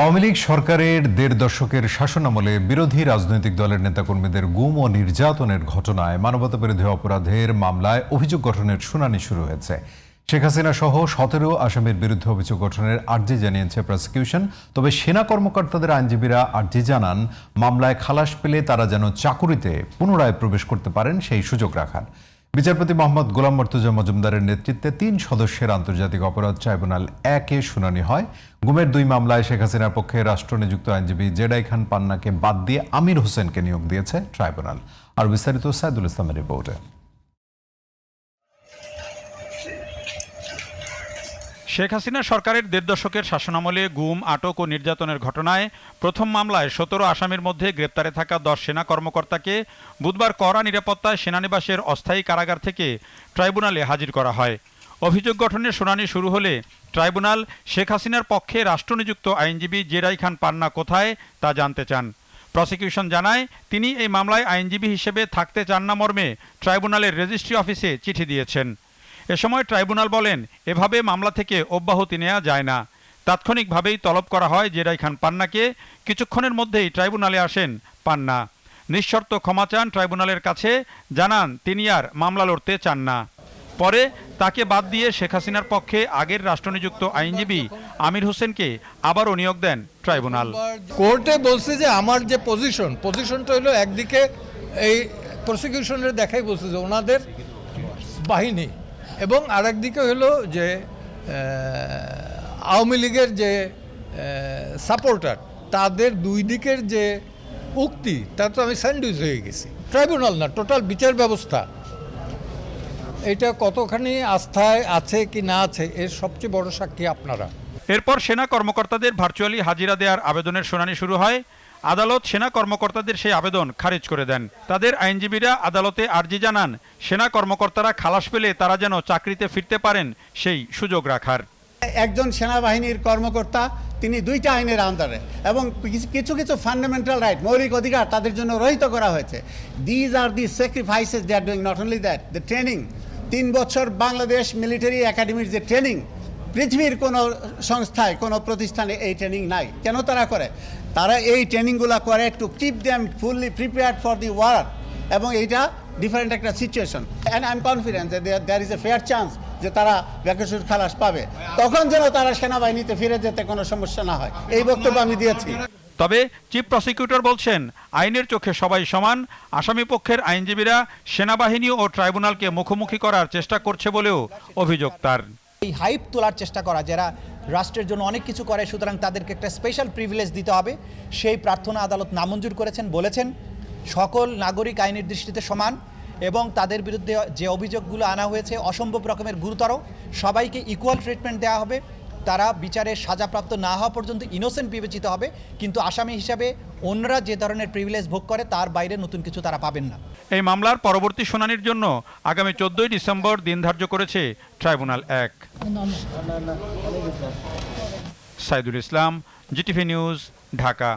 আওয়ামী লীগ সরকারের দেড় দশকের শাসনামলে বিরোধী রাজনৈতিক দলের নেতাকর্মীদের গুম ও নির্যাতনের ঘটনায় মানবতা বিরোধী অপরাধের মামলায় অভিযোগ গঠনের শুনানি শুরু হয়েছে। শেখ হাসিনা সহ সতেরো আসামির বিরুদ্ধে অভিযোগ গঠনের আর্জি জানিয়েছে প্রসিকিউশন তবে সেনা কর্মকর্তাদের আইনজীবীরা আর্জি জানান, মামলায় খালাস পেলে তারা যেন চাকুরিতে পুনরায় প্রবেশ করতে পারেন সেই সুযোগ রাখার। বিচারপতি মোহাম্মদ গোলাম মর্তুজা মজুমদারের নেতৃত্বে তিন সদস্যের আন্তর্জাতিক অপরাধ ট্রাইব্যুনাল একে শুনানি হয়। গুমের দুই মামলায় শেখ হাসিনার পক্ষে রাষ্ট্রনিযুক্ত আইনজীবী জেডাই খান পান্নাকে বাদ দিয়ে আমির হোসেনকে নিয়োগ দিয়েছে ট্রাইব্যুনাল। আর বিস্তারিত সাইদুল ইসলামের রিপোর্টে। শেখ হাসিনা সরকারের দেড় দশকের শাসনামলে গুম, আটক ও নির্যাতনের ঘটনায় প্রথম মামলায় সতেরো আসামির মধ্যে গ্রেপ্তারে থাকা দশ সেনা কর্মকর্তাকে বুধবার কড়া নিরাপত্তায় সেনানিবাসের অস্থায়ী কারাগার থেকে ট্রাইব্যুনালে হাজির করা হয়। অভিযোগ গঠনের শুনানি শুরু হলে ট্রাইব্যুনাল শেখ হাসিনার পক্ষে রাষ্ট্রনিযুক্ত আইনজীবী জেরাই খান পান্না কোথায় তা জানতে চান। প্রসিকিউশন জানায়, তিনি এই মামলায় আইনজীবী হিসেবে থাকতে চান না মর্মে ট্রাইব্যুনালের রেজিস্ট্রি অফিসে চিঠি দিয়েছেন। এ সময় ট্রাইব্যুনাল বলেন, এভাবে মামলা থেকে অব্যাহতি নেওয়া যায় না। তাৎক্ষণিকভাবেই তলব করা হয় জেরাই খান পান্নাকে। কিছুক্ষণের মধ্যেই ট্রাইব্যুনালে আসেন পান্না। নিঃশর্ত ক্ষমা চান ট্রাইব্যুনালের কাছে। জানান, তিনি আর মামলা লড়তে চান না। পরে তাকে বাদ দিয়ে শেখ হাসিনার পক্ষে আগের রাষ্ট্রনিযুক্ত আইনজীবী আমির হোসেনকে আবারও নিয়োগ দেন ট্রাইব্যুনাল। কোর্টে বলছে যে, আমার যে পজিশন পজিশনটা হলো একদিকে এই প্রসিকিউশনের দেখাই বলছে যে, ওনাদের বাহিনী এবং আরেকদিকে হলো যে আওয়ামী লীগের যে সাপোর্টার, তাদের দুই দিকের যে উক্তি তা তো আমি স্যান্ডউইচ হয়ে গেছি। ট্রাইব্যুনাল না, টোটাল বিচার ব্যবস্থা। এটা কতখানি আস্থায় আছে কি না আছে, এর সবচেয়ে বড় সাক্ষী আপনারা। এরপর সেনা কর্মকর্তাদের ভার্চুয়ালি হাজিরা দেওয়ার আবেদনের শুনানি শুরু হয়। আদালত সেনা কর্মকর্তাদের সেই আবেদন খারিজ করে দেন। তাদের আইনজীবীরা আদালতে আর্জি জানান, সেনা কর্মকর্তারা খালাস পেলে তারা যেন চাকরিতে ফিরতে পারেন সেই সুযোগ রাখার। একজন সেনাবাহিনীর কর্মকর্তা, তিনি দুইটা আইনের আন্ডারে এবং কিছু- কিছু কিছু ফান্ডামেন্টাল রাইট মৌলিক অধিকার তাদের জন্য রহিত করা হয়েছে। These are the sacrifices they are doing not only that the training তিন বছর বাংলাদেশ মিলিটারি একাডেমির যে ট্রেনিং পৃথিবীর কোনো সংস্থায়, কোনো প্রতিষ্ঠানে এই ট্রেনিং নাই। কেন তারা করে? তারা এই ট্রেনিংগুলো করে to keep them fully prepared for the war এবং এইটা ডিফারেন্ট একটা situation and I am confidence there is a fair chance যে তারা ব্যাকসুর খালাস পাবে। তখন যেন তারা সেনাবাহিনীতে ফিরে যেতে কোনো সমস্যা না হয়। এই বক্তব্য আমি দিয়েছি। তবে চিফ প্রসিকিউটর বলছেন, আইনের চোখে সবাই সমান, আসামি পক্ষের আইনজীবীরা সেনাবাহিনী ও ট্রাইব্যুনালকে মুখোমুখি করার চেষ্টা করছে বলেও অভিযোগ তার। এই হাইপ তোলার চেষ্টা করা, যারা রাষ্ট্রের জন্য অনেক কিছু করে, সুতরাং তাদেরকে একটা স্পেশাল প্রিভিলেজ দিতে হবে। সেই প্রার্থনা আদালত নামঞ্জুর করেছেন, বলেছেন, সকল নাগরিক আইনের দৃষ্টিতে সমান এবং তাদের বিরুদ্ধে যে অভিযোগগুলো আনা হয়েছে, অসম্ভব রকমের গুরুতর, সবাইকে ইকুয়াল ট্রিটমেন্ট দেওয়া হবে। তারা বিচারে সাজাপ্রাপ্ত না হওয়া পর্যন্ত ইনোসেন্ট বিবেচিত হবে। কিন্তু আসামি হিসাবে অন্যরা যে ধরনের প্রিভিলেজ ভোগ করে তার বাইরে নতুন কিছু তারা পাবেন না। এই মামলার পরবর্তী শুনানির জন্য আগামী চোদ্দই ডিসেম্বর দিন ধার্য করেছে ট্রাইব্যুনাল এক। Saidul Islam GTV news Dhaka.